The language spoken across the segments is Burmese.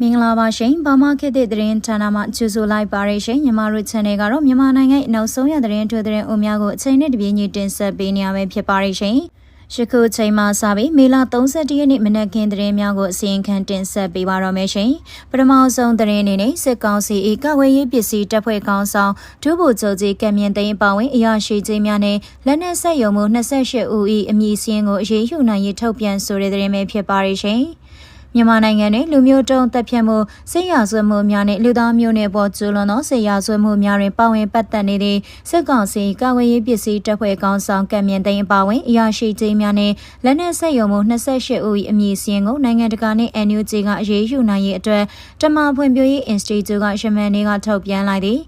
မင်္ဂလာပါရှင်ဘာမခေတ်တဲ့သတင်းဌာနမှကြိုဆိုလိုက်ပါရရှင်ညီမတို့ channel ကတော့မြန်မာနိုင်ငံရဲ့နောက်ဆုံးရသတင်းထွေသတင်းအုံများကိုအချိန်နဲ့တပြေးညီတင်ဆက်ပေးနေရမယ်ဖြစ်ပါရရှင်ယခုချိန်မှစပြီးမေလ31ရက်နေ့မနက်ခင်းသတင်းများကိုအစီရင်ခံတင်ဆက်ပေးပါတော့မယ်ရှင်ပထမဆုံးသတင်းအနေနဲ့စစ်ကောင်စီ၏ကာဝေးရေးပစ္စည်းတပ်ဖွဲ့ကောင်းဆောင်ဒုဗိုလ်ချုပ်ကြီးကံမြင့်သိန်းပါဝင်အရာရှိကြီးများနဲ့လက်နက်ဆက်ယုံမှု28ဦး၏အမည်စင်းကိုအရေးယူနိုင်ရေးထုတ်ပြန်ဆိုတဲ့သတင်းပဲဖြစ်ပါရရှင် မြန်မာနိုင်ငံတွင်လူမျိုးတုံးတပ်ဖြတ်မှုစစ်ရာဇဝတ်မှုများနှင့်လူသားမျိုးနွယ်ပေါ်ကျူးလွန်သောစစ်ရာဇဝတ်မှုများတွင်ပါဝင်ပတ်သက်နေသည့်စစ်ကောင်စီကာဝေးရေးပစ္စည်းတပ်ဖွဲ့ကောင်းဆောင်ကံမြင့်သိန်းအပါဝင်အရာရှိကြီးများနှင့်လက်နက်ဆက်ယုံမှု28ဦး၏အမည်စင်းကိုနိုင်ငံတကာနှင့် NUG ကအရေးယူနိုင်ရေးအတွက်တမဖွံ့ဖြိုးရေး Institute ကရှမန်နေကထုတ်ပြန်လိုက်သည်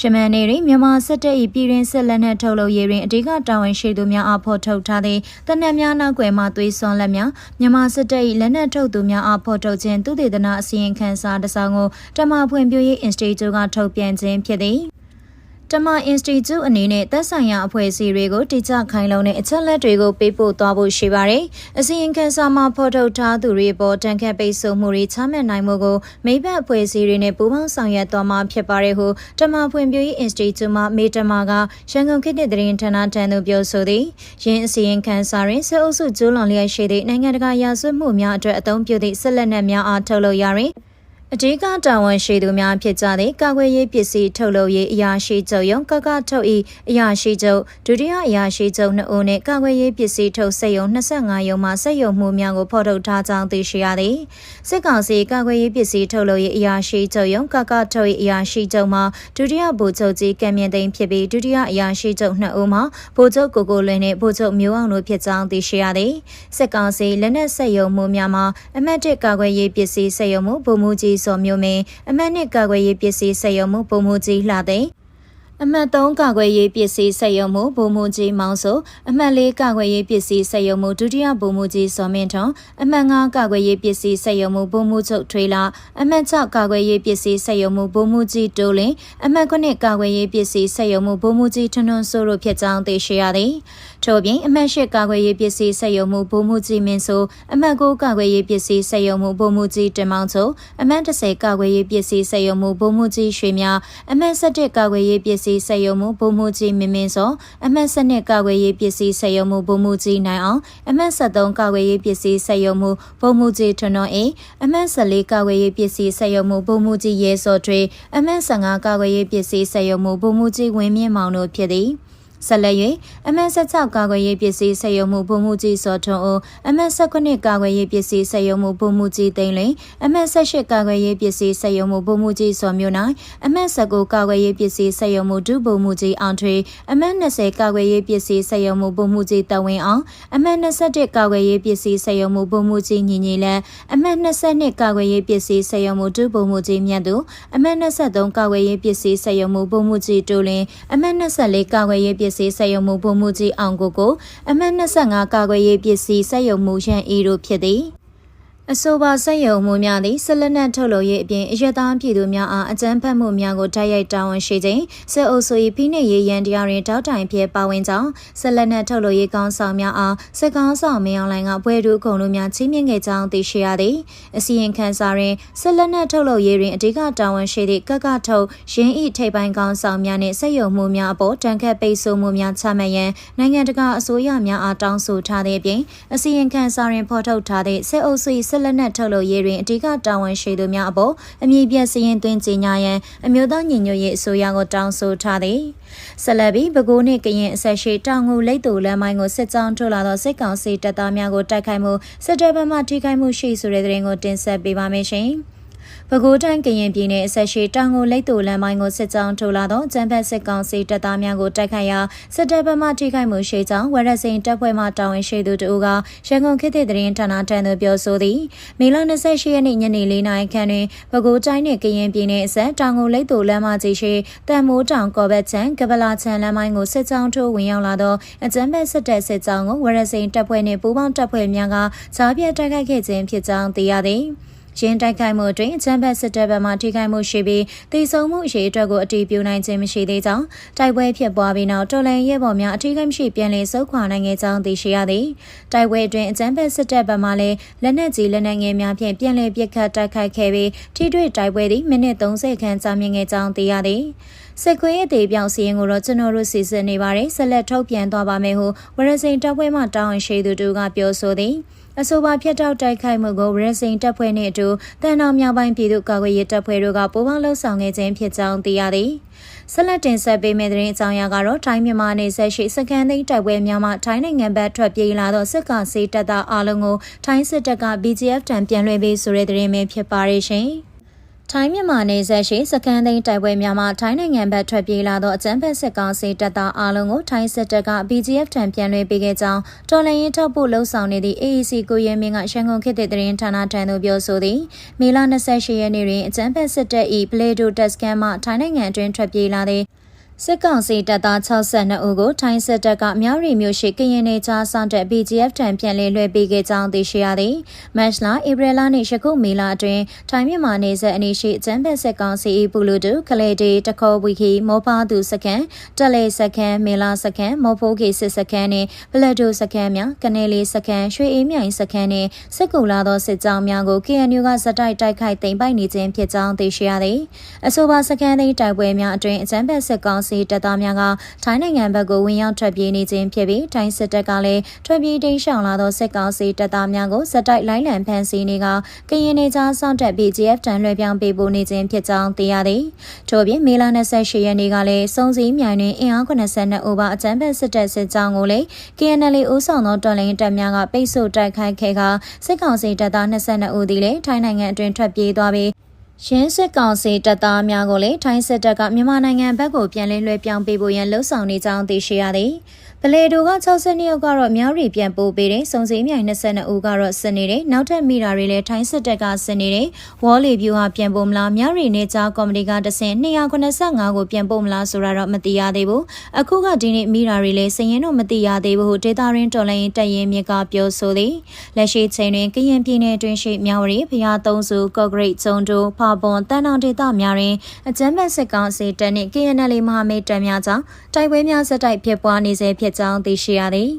ရှမန်နေတွင်မြန်မာစစ်တပ်၏ပြည်တွင်းစစ်လက်နက်ထုတ်လုပ်ရေးတွင်အဓိကတာဝန်ရှိသူများအားဖော်ထုတ်ထားသည့်တနက်များနောက်ွယ်မှသွေးစွန်လက်များမြန်မာစစ်တပ်၏လက်နက်ထုတ်သူများအားဖော်ထုတ်ခြင်းသူတေသနာအစီရင်ခံစာတစ်စောင်ကိုတမဖွံ့ဖြိုးရေး Institute ကထုတ်ပြန်ခြင်းဖြစ်သည် တမ Institute အနေနဲ့သက်ဆိုင်ရာအဖွဲ့အစည်းတွေကိုတိကျခိုင်လုံတဲ့အချက်လက်တွေကိုပေးပို့သွားဖို့ရှိပါတယ်။အစီရင်ခံစာမှာဖော်ထုတ်ထားသူတွေပေါ်တန်ခတ်ပိတ်ဆို့မှုတွေချမှတ်နိုင်မှုကိုမိဘအဖွဲ့အစည်းတွေနဲ့ပူးပေါင်းဆောင်ရွက်သွားမှာဖြစ်ပါတယ်ဟုတမဖွံ့ဖြိုးရေး Institute မှမေတ္တမာကရန်ကုန်ခေတ်သစ်သတင်းဌာနထံသို့ပြောဆိုသည်။ယင်းအစီရင်ခံစာတွင်စစ်အုပ်စုကျူးလွန်လျက်ရှိသည့်နိုင်ငံတကာရာဇဝတ်မှုများအတွက်အသုံးပြုသည့်ဆက်လက်နက်များအားထုတ်လုပ်ရရင် အဓိကတာဝန်ရှိသူများဖြစ်ကြသည့်ကာကွယ်ရေးပစ္စည်းထုတ်လုပ်ရေးအရာရှိချုပ်ရုံကကထုတ်၏အရာရှိချုပ်ဒုတိယအရာရှိချုပ်နှစ်ဦးနှင့်ကာကွယ်ရေးပစ္စည်းထုတ်စက်ရုံ25ရုံမှစက်ရုံမှုများကိုဖော်ထုတ်ထားကြောင်းသိရှိရသည်စစ်ကောင်စီကာကွယ်ရေးပစ္စည်းထုတ်လုပ်ရေးအရာရှိချုပ်ရုံကကထုတ်၏အရာရှိချုပ်မှဒုတိယဗိုလ်ချုပ်ကြီးကံမြင့်သိန်းဖြစ်ပြီးဒုတိယအရာရှိချုပ်နှစ်ဦးမှဗိုလ်ချုပ်ကိုကိုလွင်နှင့်ဗိုလ်ချုပ်မျိုးအောင်တို့ဖြစ်ကြောင်းသိရှိရသည်စစ်ကောင်စီလက်နက်စက်ရုံမှုများမှာအမတ်တစ်ကာကွယ်ရေးပစ္စည်းစက်ရုံမှုဗိုလ်မှူးကြီးစောမျိုးမင်းအမတ်နှစ်ကာကွယ်ရေးပစ္စည်းစက်ရုံမှုပုံမှုကြီးလှတဲ့အမှတ်3ကာကွယ်ရေးပစ္စည်းစက်ရုံမှုဗိုလ်မှူးကြီးမောင်စိုးအမှတ်4ကာကွယ်ရေးပစ္စည်းစက်ရုံမှုဒုတိယဗိုလ်မှူးကြီးစောမင်းထွန်းအမှတ်5ကာကွယ်ရေးပစ္စည်းစက်ရုံမှုဗိုလ်မှူးချုပ်ထွေးလာအမှတ်6ကာကွယ်ရေးပစ္စည်းစက်ရုံမှုဗိုလ်မှူးကြီးတိုးလင်းအမှတ်9ကာကွယ်ရေးပစ္စည်းစက်ရုံမှုဗိုလ်မှူးကြီးထွန်းထွန်းစိုးတို့ဖြစ်ကြောင်းသိရှိရသည်ထို့ပြင်အမှတ်၈ကာကွယ်ရေးပစ္စည်းစက်ရုံမှုဗိုလ်မှူးကြီးမင်းဆိုအမှတ်9ကာကွယ်ရေးပစ္စည်းစက်ရုံမှုဗိုလ်မှူးကြီးတင်မောင်ချိုအမှတ်10ကာကွယ်ရေးပစ္စည်းစက်ရုံမှုဗိုလ်မှူးကြီးရွှေမြအမှတ်17ကာကွယ်ရေးပစ္စည်းစက်ရုံမှုဗိုလ်မှူးကြီးမင်းမင်းစောအမှတ်12ကာကွယ်ရေးပစ္စည်းစက်ရုံမှုဗိုလ်မှူးကြီးနိုင်အောင်အမှတ်13ကာကွယ်ရေးပစ္စည်းစက်ရုံမှုဗိုလ်မှူးကြီးထွန်းတော်အေးအမှတ်14ကာကွယ်ရေးပစ္စည်းစက်ရုံမှုဗိုလ်မှူးကြီးရဲစောထွေအမှတ်15ကာကွယ်ရေးပစ္စည်းစက်ရုံမှုဗိုလ်မှူးကြီးဝင်းမြင့်မောင်တို့ဖြစ်သည် ဆက်လက်၍အမတ်16ကာကွယ်ရေးပစ္စည်းဆက်ယုံမှုပုံမှုကြီးစောထွန်းအိုအမတ်19ကာကွယ်ရေးပစ္စည်းဆက်ယုံမှုပုံမှုကြီးသိန်းလင်းအမတ်18ကာကွယ်ရေးပစ္စည်းဆက်ယုံမှုပုံမှုကြီးစောမျိုးနိုင်အမတ်19ကာကွယ်ရေးပစ္စည်းဆက်ယုံမှုဒုပုံမှုကြီးအောင်ထွေအမတ်20ကာကွယ်ရေးပစ္စည်းဆက်ယုံမှုပုံမှုကြီးတဝင်းအောင်အမတ်21ကာကွယ်ရေးပစ္စည်းဆက်ယုံမှုပုံမှုကြီးညီညီလက်အမတ်22ကာကွယ်ရေးပစ္စည်းဆက်ယုံမှုဒုပုံမှုကြီးမြတ်သူအမတ်23ကာကွယ်ရေးပစ္စည်းဆက်ယုံမှုပုံမှုကြီးတိုးလင်းအမတ်24ကာကွယ်ရေးပစ္စည်းစက်ရုံမှုပုံမှုကြီးအောင်ကိုကိုအမှတ်25ကာကွယ်ရေးပစ္စည်းစက်ရုံမှုရန်အီတို့ဖြစ်သည် အဆိုပါစက်ရုံမှုများသည့်ဆက်လက်နက်ထုတ်လုပ်ရေးအပြင်အရသားပြည်သူများအားအကြမ်းဖက်မှုများကိုတိုက်ရိုက်တာဝန်ရှိခြင်းစစ်အုပ်စု၏ဖိနှိပ်ရေးရန်တရားတွင်တောက်တိုင်ဖြစ်ပါဝင်ကြောင်းဆက်လက်နက်ထုတ်လုပ်ရေးကောင်းဆောင်များအားစစ်ကောင်းဆောင်မင်းအောင်လှိုင်ကဘွဲတူခုံတို့များချင်းမြင့်ခဲ့ကြောင်းသိရှိရသည်အစီရင်ခံစာတွင်ဆက်လက်နက်ထုတ်လုပ်ရေးတွင်အဓိကတာဝန်ရှိသည့်ကကထုတ်ရင်းဤထိပ်ပိုင်းကောင်းဆောင်များနှင့်စက်ရုံမှုများအပေါ်တန်ခတ်ပိတ်ဆို့မှုများချမှတ်ရန်နိုင်ငံတကာအစိုးရများအားတောင်းဆိုထားသည့်အပြင်အစီရင်ခံစာတွင်ဖော်ထုတ်ထားသည့်စစ်အုပ်စုဆက်လက်နက်ထုတ်လုပ်ရေးတွင်အဓိကတာဝန်ရှိသူများအပေါ်အမည်ပြစရင်သွင်းကြေညာရန်အမျိုးသားညီညွတ်ရေးအစိုးရကိုတောင်းဆိုထားသည်ဆက်လက်ပြီးပဲခူးနှင့်ကရင်အဆက်ရှိတောင်ငူလိတ်တူလမ်းမိုင်းကိုစစ်ကြောင်းထုတ်လာသောစစ်ကောင်စီတပ်သားများကိုတိုက်ခိုက်မှုစစ်တပ်ဘက်မှထိခိုက်မှုရှိဆိုတဲ့တဲ့ရင်ကိုတင်ဆက်ပေးပါမယ်ရှင်။ ပဲခူးတိုင်းကရင်ပြည်နယ်အဆက်ရှိတောင်ကိုလိတ်တူလမ်းမိုင်းကိုစစ်ကြောင်းထိုးလာသောကျန်းဖက်စစ်ကောင်စီတပ်သားများကိုတိုက်ခိုက်ရာစစ်တပ်ဘက်မှထိခိုက်မှုရှိကြောင်းဝရစိန်တပ်ဖွဲ့မှတာဝန်ရှိသူတို့ကရန်ကုန်ခေတ်သစ်သတင်းဌာနထံသို့ပြောဆိုသည်မေလ28ရက်နေ့ညနေ4နာရီခန့်တွင်ပဲခူးတိုင်းနှင့်ကရင်ပြည်နယ်အဆက်တောင်ကိုလိတ်တူလမ်းမကြီးရှိတန်မိုးတောင်ကော်ဘက်ချန်ကပလာချန်လမ်းမိုင်းကိုစစ်ကြောင်းထိုးဝင်ရောက်လာသောအကြမ်းဖက်စစ်တပ်စစ်ကြောင်းကိုဝရစိန်တပ်ဖွဲ့နှင့်ပူးပေါင်းတပ်ဖွဲ့များကကြားပြတ်တိုက်ခိုက်ခဲ့ခြင်းဖြစ်ကြောင်းသိရသည်။ ရင်းတိုက်ခိုက်မှုအတွင်းအကြမ်းဖက်စစ်တပ်ဘက်မှထိခိုက်မှုရှိပြီးတိစုံမှုအရေးအတွက်ကိုအတည်ပြုနိုင်ခြင်းမရှိသေးကြောင်းတိုက်ပွဲဖြစ်ပွားပြီးနောက်တော်လှန်ရေးပေါ်များအထူးကိမရှိပြန်လည်ဆုတ်ခွာနိုင်ခဲ့ကြောင်းသိရှိရသည်တိုက်ပွဲအတွင်းအကြမ်းဖက်စစ်တပ်ဘက်မှလည်းလက်နက်ကြီးလက်နက်ငယ်များဖြင့်ပြန်လည်ပစ်ခတ်တိုက်ခိုက်ခဲ့ပြီးထိတွေ့တိုက်ပွဲသည်မိနစ်30ခန့်ကြာမြင့်ခဲ့ကြောင်းသိရသည်စစ်ခွေးအသေးပြောင်စီရင်ကိုတော့ကျွန်တော်တို့စီစဉ်နေပါတယ်ဆက်လက်ထုတ်ပြန်သွားပါမယ်ဟုဝရစိန်တပ်ဖွဲ့မှတာဝန်ရှိသူတို့ကပြောဆိုသည် အဆိုပါဖြတ်တောက်တိုက်ခိုက်မှုကိုရစိန်တပ်ဖွဲ့နှင့်အတူတန်တော်မြောက်ပိုင်းပြည်သူ့ကာကွယ်ရေးတပ်ဖွဲ့တို့ကပူးပေါင်းလှုပ်ဆောင်ခဲ့ခြင်းဖြစ်ကြောင်းသိရသည်ဆက်လက်တင်ဆက်ပေးမယ့်သတင်းအကြောင်းအရာကတော့ထိုင်းမြန်မာနယ်စပ်ရှိစကန်သိန်းတိုက်ပွဲများမှထိုင်းနိုင်ငံဘက်ထွက်ပြေးလာသောစစ်ကောင်စီတပ်သားအလုံးကိုထိုင်းစစ်တပ်က BGF တံပြန်လွှဲပေးဆိုတဲ့သတင်းပဲဖြစ်ပါရဲ့ရှင်။ ထိုင်းမြန်မာနယ်စပ်ရှိစကန်သိန်းတိုက်ပွဲများမှာထိုင်းနိုင်ငံဘက်ထွက်ပြေးလာသောအကြမ်းဖက်စစ်ကောင်စီတပ်သားအလုံးကိုထိုင်းစစ်တပ်က BGF ထံပြန်လွှဲပေးခဲ့ကြောင်းတော်လှန်ရေးထောက်ပို့လှုပ်ဆောင်နေသည့် AEC ကိုရဲမင်းကရှန်ကုန်ခေတ်တဲ့သတင်းဌာနထံသို့ပြောဆိုသည်မေလ28ရက်နေ့တွင်အကြမ်းဖက်စစ်တပ်၏ပလေဒိုတက်စကန်မှထိုင်းနိုင်ငံအတွင်းထွက်ပြေးလာသည့် စစ်ကောင်စီတပ်သား62ဦးကိုထိုင်းစစ်တပ်ကမြောက်ရီမြို့ရှိကရင်နေချာစောင့်တဲ့ BGF ထံပြန်လည်လွှဲပေးခဲ့ကြောင်းသိရှိရသည်။မတ်လဧပြီလနှင့်ယခုမေလအတွင်းထိုင်းမြန်မာနယ်စပ်အနီးရှိကျန်းဖက်စစ်ကောင်စီ၏ပူလူတူကလေးတီတခေါ်ဝီခီမောပါသူစကန်တက်လေစကန်မေလာစကန်မောဖိုးခီစစ်စကန်နှင့်ပလက်ဒိုစကန်များကနေလေးစကန်ရွှေအေးမြိုင်စကန်နှင့်စစ်ကူလာသောစစ်ကြောင်းများကို KNU ကစတိုက်တိုက်ခိုက်သိမ်းပိုက်နေခြင်းဖြစ်ကြောင်းသိရှိရသည်။အဆိုပါစကန်သိမ်းတိုက်ပွဲများအတွင်းအကျန်းဖက်စစ်ကောင်စီတပ်သားများကထိုင်းနိုင်ငံဘက်ကိုဝင်ရောက်ထွက်ပြေးနေခြင်းဖြစ်ပြီးထိုင်းစစ်တပ်ကလည်းထွက်ပြေးတိမ်းရှောင်လာသောစစ်ကောင်စီတပ်သားများကိုစက်တိုက်လိုက်လံဖမ်းဆီးနေကကရင်နေကြားစောင့်တက် BGF တန်လွှဲပြောင်းပေးပို့နေခြင်းဖြစ်ကြောင်းသိရသည်။ထို့ပြင်မေလ28ရက်နေ့ကလည်းစုံစည်းမြိုင်တွင်အင်အား82ဦးပါအကြမ်းဖက်စစ်တပ်စစ်ကြောင်းကိုလည်း KNL ဦးဆောင်သောတော်လှန်ရေးတပ်များကပိတ်ဆို့တိုက်ခိုက်ခဲ့ကစစ်ကောင်စီတပ်သား22ဦးသည်လည်းထိုင်းနိုင်ငံအတွင်းထွက်ပြေးသွားပြီး ရင်းစစ်ကောင်စီတပ်သားများကိုလည်းထိုင်းစစ်တပ်ကမြန်မာနိုင်ငံဘက်ကိုပြန်လည်လွှဲပြောင်းပေးဖို့ရန်လှုံ့ဆော်နေကြောင်းသိရှိရသည်။ပလေတိုက62ယောက်ကတော့မြောက်ရီပြန်ပို့ပေးတယ်စုံစည်းမြိုင်22ဦးကတော့စစ်နေတယ်နောက်ထပ်မိတာတွေလည်းထိုင်းစစ်တပ်ကစစ်နေတယ်ဝေါ်လီဗျူဟာပြန်ပို့မလားမြောက်ရီနေကြားကော်မတီကတဆင်285ကိုပြန်ပို့မလားဆိုတာတော့မသိရသေးဘူးအခုကဒီနေ့မိတာတွေလည်းစရင်တော့မသိရသေးဘူးဒေတာရင်းတော်လိုင်းတက်ရင်မြစ်ကပြောဆိုသည်လက်ရှိချိန်တွင်ကရင်ပြည်နယ်တွင်ရှိမြောက်ရီဖျားသုံးစုကော့ဂရိတ်ကျုံတိုဖာပွန်တန်တောင်ဒေသများတွင်အကြမ်းဖက်စစ်ကောင်စီတပ်နှင့် KNL မဟာမိတ်တပ်များကြောင့်တိုက်ပွဲများဆက်တိုက်ဖြစ်ပွားနေစေဖြစ်ကြောင်းသိရှိရသည်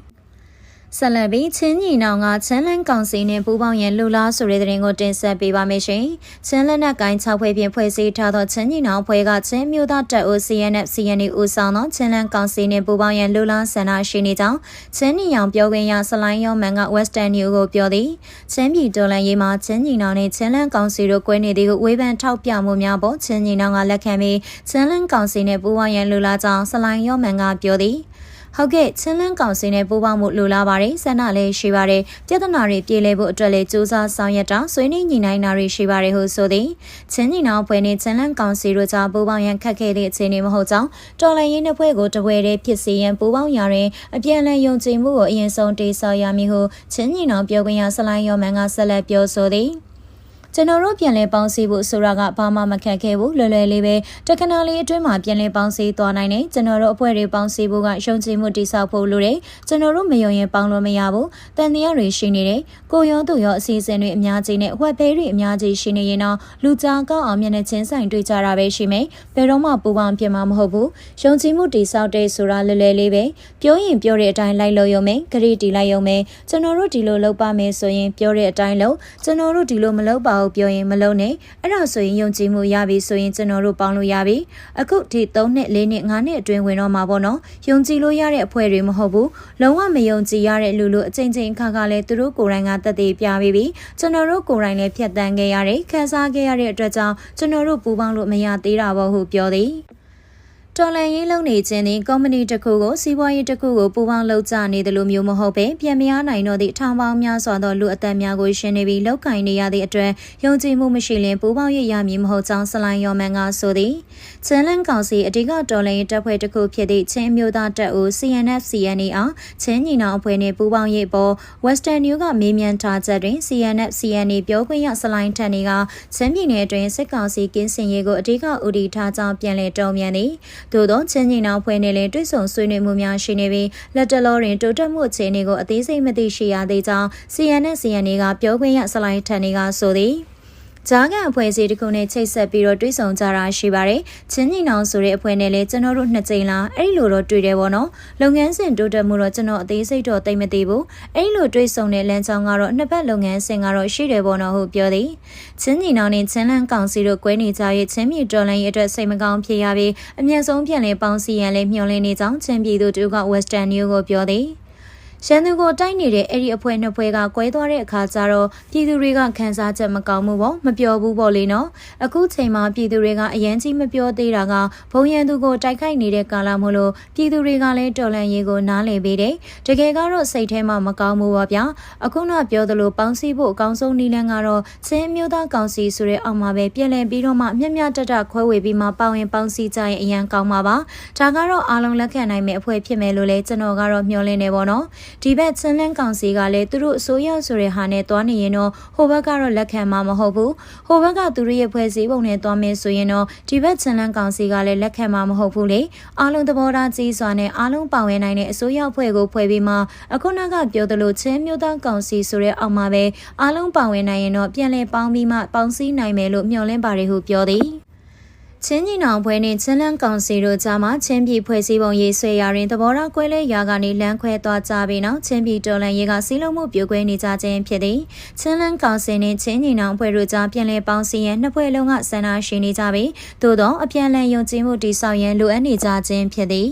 ဆက်လက်ပြီးချင်းညီနောင်ကချမ်းလန်းကောင်စီနဲ့ပူးပေါင်းရန်လှူလားဆိုတဲ့သတင်းကိုတင်ဆက်ပေးပါမယ်ရှင်။ချမ်းလက်နက်ကိုင်း6ဖွဲ့ဖြင့်ဖွဲ့စည်းထားသောချမ်းညီနောင်ဖွဲ့ကချင်းမျိုးသားတပ်ဦး CNF CNA ဦးဆောင်သောချမ်းလန်းကောင်စီနဲ့ပူးပေါင်းရန်လှူလားဆန္ဒရှိနေကြောင်းချမ်းညီနောင်ပြောခွင့်ရဆလိုင်းယောမန်က Western News ကိုပြောသည်။ချမ်းပြည်တော်လန်ရေးမှာချမ်းညီနောင်နဲ့ချမ်းလန်းကောင်စီတို့ကွဲနေသည်ကိုဝေဖန်ထောက်ပြမှုများပေါ်ချမ်းညီနောင်ကလက်ခံပြီးချမ်းလန်းကောင်စီနဲ့ပူးပေါင်းရန်လှူလားကြောင်းဆလိုင်းယောမန်ကပြောသည်။ ဟုတ်ကဲ့ချင်းလန်းကောင်စီနဲ့ပူးပေါင်းမှုလိုလားပါတယ်ဆန္ဒလည်းရှိပါတယ်ပြဿနာတွေပြေလည်ဖို့အတွက်လည်းစူးစမ်းဆောင်ရွက်တာဆွေးနွေးညှိနှိုင်းတာတွေရှိပါတယ်ဟုဆိုသည်ချင်းညီနောင်ဖွဲ့နဲ့ချင်းလန်းကောင်စီတို့ကြားပူးပေါင်းရန်ခက်ခဲတဲ့အခြေအနေမဟုတ်ကြောင်းတော်လှန်ရေးနှစ်ဖွဲ့ကိုတပွဲတည်းဖြစ်စေရန်ပူးပေါင်းရာတွင်အပြန်အလှန်ယုံကြည်မှုကိုအရင်ဆုံးတိဆောက်ရမည်ဟုချင်းညီနောင်ပြောခွင့်ရဆလိုင်းယောမန်ကဆက်လက်ပြောဆိုသည် ကျွန်တော်တို့ပြန်လဲပေါင်းစည်းဖို့ဆိုတာကဘာမှမခက်ခဲဘူးလွယ်လွယ်လေးပဲတက္ကနာလေးအတွင်းမှာပြန်လဲပေါင်းစည်းသွားနိုင်တယ်ကျွန်တော်တို့အဖွဲ့တွေပေါင်းစည်းဖို့ကယုံကြည်မှုတိစောက်ဖို့လိုတယ်ကျွန်တော်တို့မယုံရင်ပေါင်းလို့မရဘူးတန်တရားတွေရှိနေတယ်ကိုရောသူရောအစီအစဉ်တွေအများကြီးနဲ့ဝက်သေးတွေအများကြီးရှိနေရင်တော့လူကြားကောက်အောင်မျက်နှာချင်းဆိုင်တွေ့ကြတာပဲရှိမယ်ဘယ်တော့မှပူပေါင်းပြမှာမဟုတ်ဘူးယုံကြည်မှုတိစောက်တဲ့ဆိုတာလွယ်လွယ်လေးပဲပြောရင်ပြောတဲ့အတိုင်းလိုက်လို့ရုံမယ်ဂရိတီလိုက်ရုံမယ်ကျွန်တော်တို့ဒီလိုလုပ်ပါမယ်ဆိုရင်ပြောတဲ့အတိုင်းလုပ်ကျွန်တော်တို့ဒီလိုမလုပ်ပါဘူးပြောရင်မလုံးနဲ့အဲ့ဒါဆိုရင်ယုံကြည်မှုရပြီဆိုရင်ကျွန်တော်တို့ပေါင်းလို့ရပြီအခုဒီ3နှစ်4နှစ်5နှစ်အတွင်းဝင်တော့မှာပေါ့နော်ယုံကြည်လို့ရတဲ့အဖွဲ့တွေမဟုတ်ဘူးလုံးဝမယုံကြည်ရတဲ့လူလူအချိန်ချင်းခါခါလဲသူတို့ကိုယ်တိုင်ကတက်သေးပြပြီးပြီကျွန်တော်တို့ကိုယ်တိုင်လည်းဖြတ်တန်းခဲ့ရတယ်ခန်းစားခဲ့ရတဲ့အတွက်ကြောင့်ကျွန်တော်တို့ပူပေါင်းလို့မရသေးတာပေါ့ဟုပြောသည် တော်လန်ရေးလုံနေခြင်းသည်ကုမ္ပဏီတစ်ခုကိုစီးပွားရေးတစ်ခုကိုပူးပေါင်းလုပ်ကြနေတယ်လို့မျိုးမဟုတ်ပဲပြန်မရနိုင်တော့သည့်ထောင်ပေါင်းများစွာသောလူအသက်များကိုရှင်းနေပြီးလောက်ကင်နေရသည့်အတွက်ယုံကြည်မှုမရှိရင်ပူးပေါင်းရရမည်မဟုတ်ကြောင်းဆလိုင်းယောမန်ကဆိုသည်ချန်လန်ကောင်စီအဓိကတော်လန်ရေးတပ်ဖွဲ့တစ်ခုဖြစ်သည့်ချင်းမျိုးသားတပ်ဦး CNF CNA အားချင်းညီနောင်အဖွဲ့နှင့်ပူးပေါင်းရေးပေါ် Western New ကမေးမြန်းထားချက်တွင် CNF CNA ပြောခွင့်ရဆလိုင်းထန်နေကချင်းပြည်နယ်တွင်စစ်ကောင်စီကင်းစင်ရေးကိုအဓိကဦးတည်ထားကြောင်းပြန်လည်တုံ့ပြန်သည်သို့သောချင်းညီနောင်ဖွဲ့နဲ့လည်းတွဲဆုံဆွေးနွေးမှုများရှိနေပြီးလက်တလောတွင်တိုးတက်မှုအခြေအနေကိုအသေးစိတ်မသိရှိရသေးကြောင်း CNN CNA ကပြောခွင့်ရဆလိုင်းထန်နေကဆိုသည် ဂျားကန်အဖွဲ့အစည်းတစ်ခုနဲ့ချိတ်ဆက်ပြီးတော့တွေ့ဆုံကြတာရှိပါတယ်။ချင်းညီနောင်ဆိုတဲ့အဖွဲ့နဲ့လည်းကျွန်တော်တို့နှစ်ကြိမ်လားအဲ့လိုတော့တွေ့တယ်ပေါ့နော်။လုပ်ငန်းစဉ်တိုးတက်မှုတော့ကျွန်တော်အသေးစိတ်တော့သိမသိဘူး။အဲ့လိုတွေ့ဆုံတဲ့လမ်းကြောင်းကတော့နှစ်ဘက်လုပ်ငန်းစဉ်ကတော့ရှိတယ်ပေါ့နော်ဟုတ်ပြောသည်။ချင်းညီနောင်နဲ့ချင်းလန်းကောင်စီတို့ကွဲနေကြရဲ့ချင်းပြည်တော်လိုင်းရဲ့အတွက်စိတ်မကောင်းဖြစ်ရပြီးအမျက်ဆုံးပြန်လဲပေါင်းစီရန်လဲမျှော်လင့်နေကြောင်းချင်းပြည်သူတို့က Western New ကိုပြောသည်။ ရန်သူကိုတိုက်နေတဲ့အဲ့ဒီအဖွဲ့နှစ်ဖွဲ့ကကွဲသွားတဲ့အခါကျတော့ပြည်သူတွေကခံစားချက်မကောင်းမှုပေါ့မပြောဘူးပေါ့လေနော်အခုချိန်မှာပြည်သူတွေကအရန်ကြီးမပြောသေးတာကဘုံရန်သူကိုတိုက်ခိုက်နေတဲ့ကာလမို့လို့ပြည်သူတွေကလည်းတော်လန်ရေးကိုနားလည်ပေးတယ်တကယ်ကတော့စိတ်ထဲမှာမကောင်းဘူးပေါ့ဗျာအခုတော့ပြောသလိုပေါင်းစည်းဖို့အကောင်းဆုံးနည်းလမ်းကတော့ချင်းမျိုးသားကောင်စီဆိုတဲ့အောက်မှာပဲပြည်လည်ပြီးတော့မှမျက်မျှတတခွဲဝေပြီးမှပါဝင်ပေါင်းစည်းကြရင်အရန်ကောင်းပါပါဒါကတော့အားလုံးလက်ခံနိုင်မယ့်အဖွဲ့ဖြစ်မယ်လို့လည်းကျွန်တော်ကတော့မျှော်လင့်နေပါတော့ဒီဘက်ချင်းလန်းကောင်စီကလည်းသူတို့အစိုးရဆိုတဲ့ဟာနဲ့တွားနေရင်တော့ဟိုဘက်ကတော့လက်ခံမှာမဟုတ်ဘူးဟိုဘက်ကသူတို့ရဲ့ဖွဲ့စည်းပုံနဲ့တွားမယ်ဆိုရင်တော့ဒီဘက်ချင်းလန်းကောင်စီကလည်းလက်ခံမှာမဟုတ်ဘူးလေအားလုံးသဘောထားကြီးစွာနဲ့အားလုံးပါဝင်နိုင်တဲ့အစိုးရအဖွဲ့ကိုဖွဲ့ပြီးမှအခုနောက်ကပြောသလိုချင်းမျိုးသားကောင်စီဆိုတဲ့အောက်မှာပဲအားလုံးပါဝင်နိုင်ရင်တော့ပြန်လည်ပေါင်းပြီးမှပေါင်းစည်းနိုင်မယ်လို့မျှော်လင့်ပါတယ်ဟုပြောသည် ချင်းညီနောင်ဖွဲ့နဲ့ချင်းလန်းကောင်စီတို့ကြားမှာချင်းပြည်ဖွဲ့စည်းပုံရေးဆွဲရာတွင်သဘောထားကွဲလဲရာကနေလမ်းခွဲသွားကြပြီးနောက်ချင်းပြည်တော်လန်ရေးကစီးလုံးမှုပြိုကွဲနေကြခြင်းဖြစ်သည်ချင်းလန်းကောင်စီနဲ့ချင်းညီနောင်ဖွဲ့တို့ကြားပြန်လည်ပေါင်းစည်းရန်နှစ်ဖွဲ့လုံးကဆန္ဒရှိနေကြပြီးသို့သောအပြန်လည်ယုံကြည်မှုတည်ဆောက်ရန်လိုအပ်နေကြခြင်းဖြစ်သည်